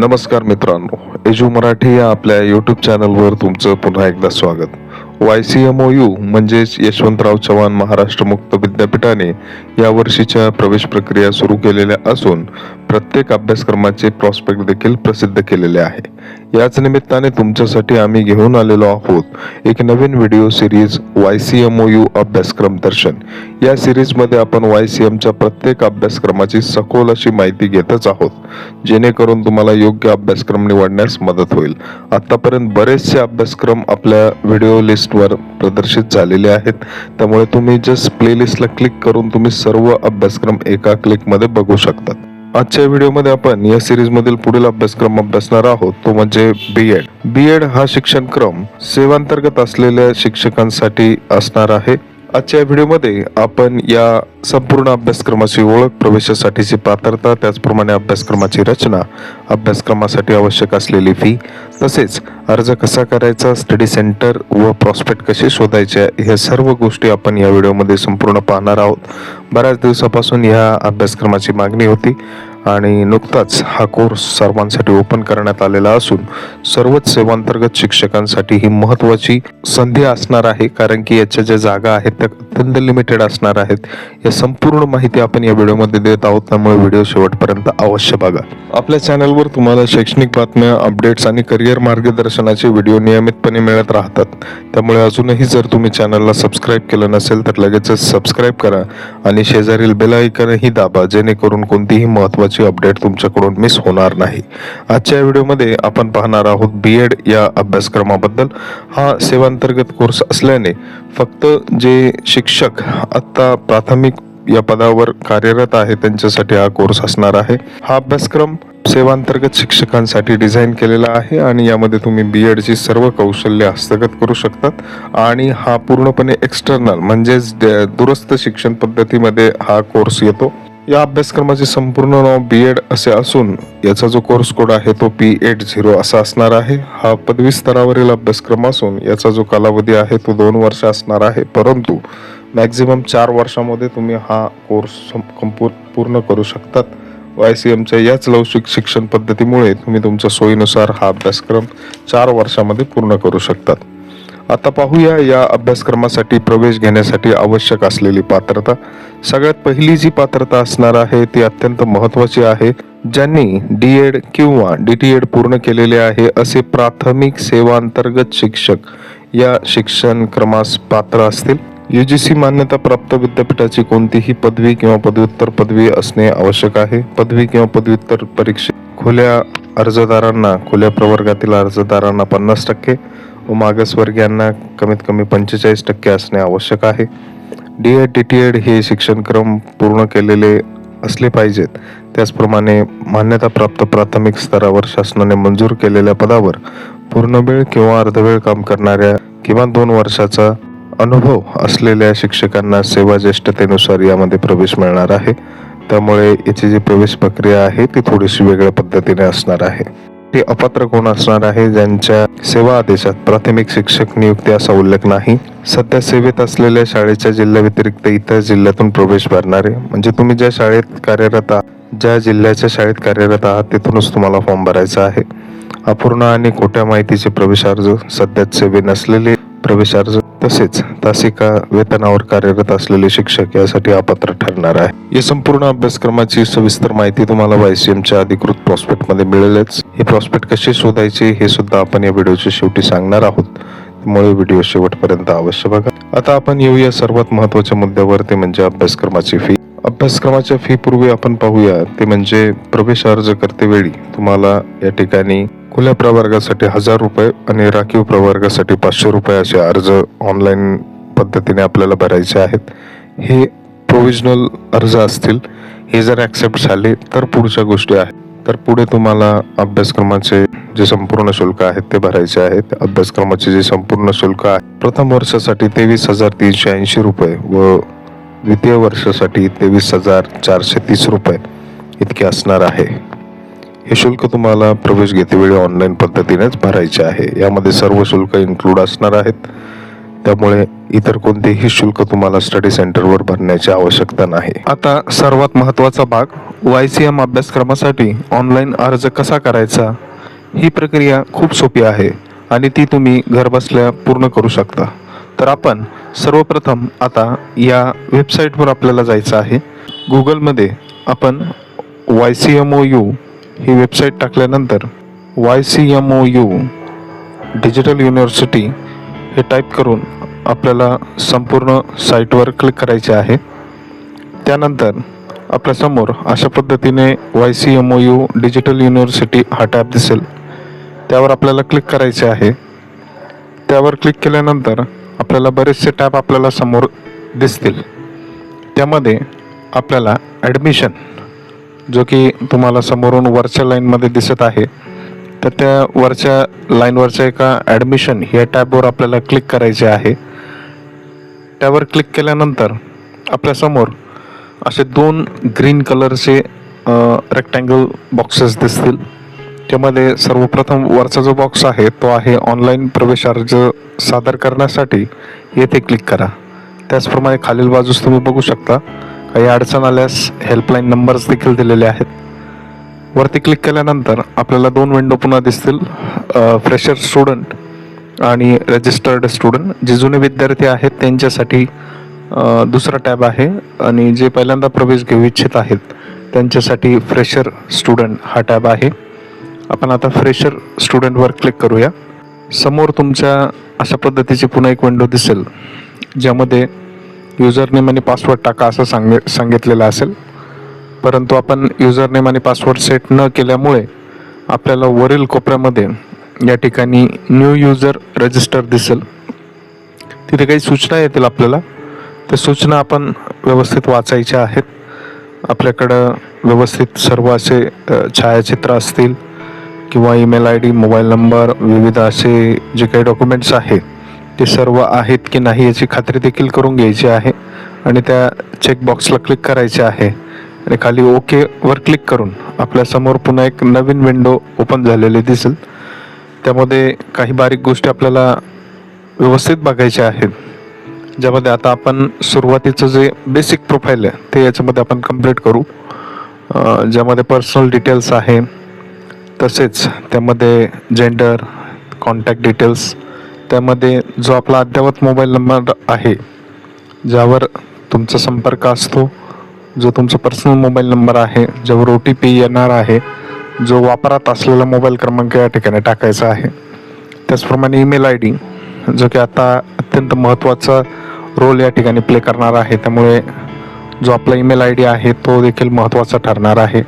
नमस्कार मित्रांनो एजू मराठी या आपल्या यूट्यूब चॅनलवर तुमचं पुन्हा एकदा स्वागत. Y C M O U म्हणजेच यशवंतराव चव्हाण महाराष्ट्र मुक्त विद्यापीठाने या वर्षीच्या प्रवेश प्रक्रिया सुरू केलेल्या असून प्रत्येक अभ्यासक्रमाचे प्रॉस्पेक्ट देखील प्रसिद्ध केलेले आहे. याच निमित्ताने तुमच्यासाठी आम्ही घेऊन आलेलो आहोत एक नवीन video series Y C M O U अभ्यासक्रम दर्शन. या सिरीजमध्ये आपण वाय सी एमच्या प्रत्येक अभ्यासक्रमाची सखोल अशी माहिती घेतच आहोत जेणेकरून तुम्हाला योग्य अभ्यासक्रम निवडण्यास मदत होईल. आतापर्यंत बरेचसे अभ्यासक्रम आपल्या व्हिडिओ लिस्टवर प्रदर्शित झालेले आहेत. त्यामुळे तुम्ही जस्ट प्लेलिस्टला क्लिक करून तुम्ही सर्व अभ्यासक्रम एका क्लिकमध्ये बघू शकतात आजच्या व्हिडिओमध्ये आपण या सिरीजमधील पुढील अभ्यासक्रम अभ्यासणार आहोत. तो म्हणजे बी एड बी एड हा शिक्षणक्रम सेवांतर्गत असलेल्या शिक्षकांसाठी असणार आहे. आजच्या व्हिडिओमध्ये आपण या संपूर्ण अभ्यासक्रमाची ओळख प्रवेशासाठीची पात्रता त्याचप्रमाणे अभ्यासक्रमाची रचना अभ्यासक्रमासाठी आवश्यक असलेली फी तसेच अर्ज कसा करायचा स्टडी सेंटर व प्रॉस्पेक्ट कसे शोधायचे ह्या सर्व गोष्टी आपण या व्हिडिओमध्ये संपूर्ण पाहणार आहोत. बऱ्याच दिवसापासून ह्या अभ्यासक्रमाची मागणी होती. आणि नुकताच हा कोर्स सर्वांसाठी ओपन करण्यात आलेला असून सर्वच सेवांतर्गत शिक्षकांसाठी ही महत्त्वाची संधी असणार आहे कारण की याच्या ज्या जागा आहेत त्या अत्यंत लिमिटेड असणार आहेत. या संपूर्ण माहिती आपण या व्हिडिओमध्ये देत आहोत त्यामुळे व्हिडिओ शेवटपर्यंत अवश्य बघा. आपल्या चॅनलवर तुम्हाला शैक्षणिक बातम्या अपडेट्स आणि करिअर मार्गदर्शनाचे व्हिडिओ नियमितपणे मिळत राहतात. त्यामुळे अजूनही जर तुम्ही चॅनलला सबस्क्राईब केलं नसेल तर लगेचच सबस्क्राईब करा आणि शेजारील बेल आयकनही दाबा जेणेकरून कोणतीही महत्त्वाची अपडेट तुमच्याकडून मिस होणार नाही. आजच्या व्हिडिओमध्ये आपण पाहणार आहोत बी एड या अभ्यासक्रमाबद्दल. हा सेवांतर्गत कोर्स असल्याने फक्त जे शिक्षक आत्ता प्राथमिक या पदावर कार्यरत आहे त्यांच्यासाठी हा कोर्स असणार आहे. हा अभ्यासक्रम सेवांतर्गत शिक्षकांसाठी डिझाईन केलेला आहे आणि यामध्ये तुम्ही बी एडची सर्व कौशल्य हस्तगत करू शकतात. आणि हा पूर्णपणे एक्सटर्नल म्हणजेच ड- दूरस्थ शिक्षण पद्धतीमध्ये हा कोर्स येतो. या अभ्यासक्रमाचे संपूर्ण नाव बी एड असे असून याचा जो कोर्स कोड आहे तो पी एट झिरो असा असणार आहे. हा पदवी स्तरावरील अभ्यासक्रम असून याचा जो कालावधी आहे तो दोन वर्ष असणार आहे. परंतु मॅक्झिमम चार वर्षामध्ये तुम्ही हा कोर्स कंपू- पूर्ण करू शकतात. वाय सी एमच्या याच लवचिक शिक्षण पद्धतीमुळे तुम्ही तुमच्या सोयीनुसार हा अभ्यासक्रम चार वर्षामध्ये पूर्ण करू शकतात. आता पाहूया या अभ्यासक्रमासाठी प्रवेश घेण्यासाठी आवश्यक असलेली पात्रता. सगळ्यात पहिली जी पात्रता असणार आहे ती अत्यंत महत्त्वाची आहे. ज्यांनी डी एड किंवा डी टी एड पूर्ण केलेले आहे असे प्राथमिक सेवांतर्गत शिक्षक या शिक्षण क्रमास पात्र असतील. यू जी सी मान्यता प्राप्त विद्यापीठाची कोणतीही पदवी किंवा पदव्युत्तर पदवी असणे आवश्यक आहे. पदवी किंवा पदव्युत्तर परीक्षे खुल्या अर्जदारांना खुल्या प्रवर्गातील अर्जदारांना पन्नास टक्के व मागासवर्गीयांना कमीत कमी पंचेचाळीस टक्के असणे आवश्यक आहे. D Ed T T Ed हे शिक्षणक्रम पूर्ण केलेले असले पाहिजेत. त्याचप्रमाणे मान्यताप्राप्त प्राथमिक स्तरावर शासनाने मंजूर केलेल्या पदावर पूर्णवेळ किंवा अर्धवेळ काम करणाऱ्या किमान दोन वर्षाचा अनुभव असलेल्या शिक्षकांना सेवा ज्येष्ठतेनुसार यामध्ये प्रवेश मिळणार आहे. त्यामुळे याची जी प्रवेश प्रक्रिया आहे ती थोडीशी वेगळ्या पद्धतीने असणार आहे. ते अपात्र कोण असणार आहे ज्यांच्या सेवा आदेशात प्राथमिक शिक्षक नियुक्ती असा उल्लेख नाही. सध्या सेवेत असलेल्या शाळेच्या जिल्ह्या व्यतिरिक्त इतर जिल्ह्यातून प्रवेश भरणारे म्हणजे तुम्ही ज्या शाळेत कार्यरत आहात ज्या जिल्ह्याच्या शाळेत कार्यरत आहात तिथूनच तुम्हाला फॉर्म भरायचा आहे. अपूर्ण आणि खोट्या माहितीचे प्रवेश अर्ज सध्याच सेवे नसलेले प्रवेश अर्ज तसेच तासिका वेतनावर कार्यरत असलेले शिक्षक यासाठी अपात्र ठरणार आहे. या संपूर्ण अभ्यासक्रमाची सविस्तर माहिती तुम्हाला वायसीएमच्या अधिकृत प्रॉस्पेक्टमध्ये मिळेलच. हे प्रॉस्पेक्ट कसे शोधायचे हे सुद्धा आपण या व्हिडिओच्या शेवटी सांगणार आहोत. त्यामुळे व्हिडिओ शेवटपर्यंत अवश्य बघा. आता आपण येऊया सर्वात महत्त्वाच्या मुद्द्यावर ते म्हणजे अभ्यासक्रमाची फी अभ्यासक्रमाच्या फी पूर्वी आपण पाहूया ते म्हणजे प्रवेश अर्ज करते वेळी तुम्हाला या ठिकाणी खुल्या प्रवर्गासाठी हजार रुपये आणि राखीव प्रवर्गासाठी पाचशे रुपये असे अर्ज ऑनलाईन पद्धतीने आपल्याला भरायचे आहेत. हे प्रोविजनल अर्ज असतील हे जर ॲक्सेप्ट झाले तर पुढच्या गोष्टी आहेत. तर पुढे तुम्हाला अभ्यासक्रमाचे जे संपूर्ण शुल्क आहेत ते भरायचे आहेत. अभ्यासक्रमाचे जे संपूर्ण शुल्क आहे प्रथम वर्षासाठी तेवीस हजार तीनशे ऐंशी रुपये व द्वितीय वर्षासाठी तेवीस हजार चारशे तीस रुपये इतके असणार आहे. हे शुल्क तुम्हाला प्रवेश घेतेवेळी ऑनलाईन पद्धतीनेच भरायचे आहे. यामध्ये सर्व शुल्क इन्क्लूड असणार आहेत. त्यामुळे इतर कोणतेही शुल्क तुम्हाला स्टडी सेंटरवर भरण्याची आवश्यकता नाही. आता सर्वात महत्त्वाचा भाग वाय सी एम अभ्यासक्रमासाठी ऑनलाईन अर्ज कसा करायचा? ही प्रक्रिया खूप सोपी आहे आणि ती तुम्ही घरबसल्या पूर्ण करू शकता. तर आपण सर्वप्रथम आता या वेबसाईटवर आपल्याला जायचं आहे. गुगलमध्ये आपण Y C M O U ही वेबसाईट टाकल्यानंतर Y C M O U digital university हे टाईप करून आपल्याला संपूर्ण साईटवर क्लिक करायचे आहे. त्यानंतर आपल्यासमोर अशा पद्धतीने Y C M O U digital university हा टॅब दिसेल. त्यावर आपल्याला क्लिक करायचे आहे. त्यावर क्लिक केल्यानंतर आपल्याला बरेचसे टॅब आपल्याला समोर दिसतील. त्यामध्ये आपल्याला ॲडमिशन जो की तुम्हाला समोरून वरच्या लाईनमध्ये दिसत आहे तर त्या वरच्या लाईनवरच्या एका ॲडमिशन या टॅबवर आपल्याला क्लिक करायचे आहे. त्यावर क्लिक केल्यानंतर आपल्यासमोर असे दोन ग्रीन कलरचे रेक्टँगल बॉक्सेस दिसतील. त्यामध्ये सर्वप्रथम वरचा जो बॉक्स आहे तो आहे ऑनलाईन प्रवेश अर्ज सादर करण्यासाठी. येथे क्लिक करा. त्याचप्रमाणे खालील बाजूस तुम्ही बघू शकता काही अडचण आल्यास हेल्पलाईन नंबर्स देखील दिलेले आहेत. वरती क्लिक केल्यानंतर आपल्याला दोन विंडो पुन्हा दिसतील फ्रेशर स्टुडंट आणि रजिस्टर्ड स्टुडंट जे जुने विद्यार्थी आहेत त्यांच्यासाठी दुसरा टॅब आहे आणि जे पहिल्यांदा प्रवेश घेऊ इच्छित आहेत त्यांच्यासाठी फ्रेशर स्टुडंट हा टॅब आहे. आपण आता फ्रेशर स्टुडंटवर क्लिक करूया. समोर तुमच्या अशा पद्धतीची पुन्हा एक विंडो दिसेल ज्यामध्ये युजर नेम आणि पासवर्ड टाका असं सांग सांगितलेलं असेल. परंतु आपण युजर नेम आणि पासवर्ड सेट न केल्यामुळे आपल्याला वरील कोपऱ्यामध्ये या ठिकाणी न्यू युजर रजिस्टर दिसेल. तिथे काही सूचना येतील आपल्याला. त्या सूचना आपण व्यवस्थित वाचायच्या आहेत. आपल्याकडं व्यवस्थित सर्व असे छायाचित्र असतील किंवा email I D mobile number विविध असे जे काही डॉक्युमेंट्स आहेत ते सर्व आहेत की नाही याची खात्री देखील करून घ्यायची आहे आणि त्या चेकबॉक्सला क्लिक करायचे आहे आणि खाली ओकेवर क्लिक करून आपल्यासमोर पुन्हा एक नवीन विंडो ओपन झालेली दिसेल. त्यामध्ये काही बारीक गोष्टी आपल्याला व्यवस्थित बघायच्या आहेत. ज्यामध्ये आता आपण सुरुवातीचं जे बेसिक प्रोफाईल आहे ते याच्यामध्ये आपण कंप्लीट करू. ज्यामध्ये पर्सनल डिटेल्स आहे तसेच त्यामध्ये जेंडर कॉन्टॅक्ट डिटेल्स त्यामध्ये जो आपला अद्ययावत मोबाईल नंबर आहे ज्यावर तुमचा संपर्क असतो जो तुमचा पर्सनल मोबाईल नंबर आहे ज्यावर ओ टी पी येणार आहे जो वापरात असलेला मोबाईल क्रमांक या ठिकाणी टाकायचा आहे. त्याचप्रमाणे ईमेल आय डी जो की आता अत्यंत महत्त्वाचा रोल या ठिकाणी प्ले करणार आहे. त्यामुळे जो आपला ईमेल आय डी आहे तो देखील महत्त्वाचा ठरणार आहे.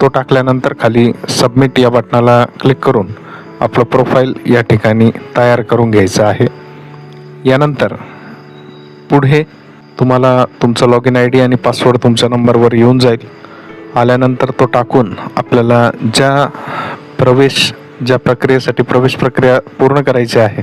तो टाकल्यानंतर खाली सबमिट या बटनाला क्लिक करून आपलं प्रोफाईल या ठिकाणी तयार करून घ्यायचं आहे. यानंतर पुढे तुम्हाला तुमचा लॉग इन आय डी आणि पासवर्ड तुमच्या नंबरवर येऊन जाईल. आल्यानंतर तो टाकून आपल्याला ज्या प्रवेश ज्या प्रक्रियेसाठी प्रवेश प्रक्रिया पूर्ण करायची आहे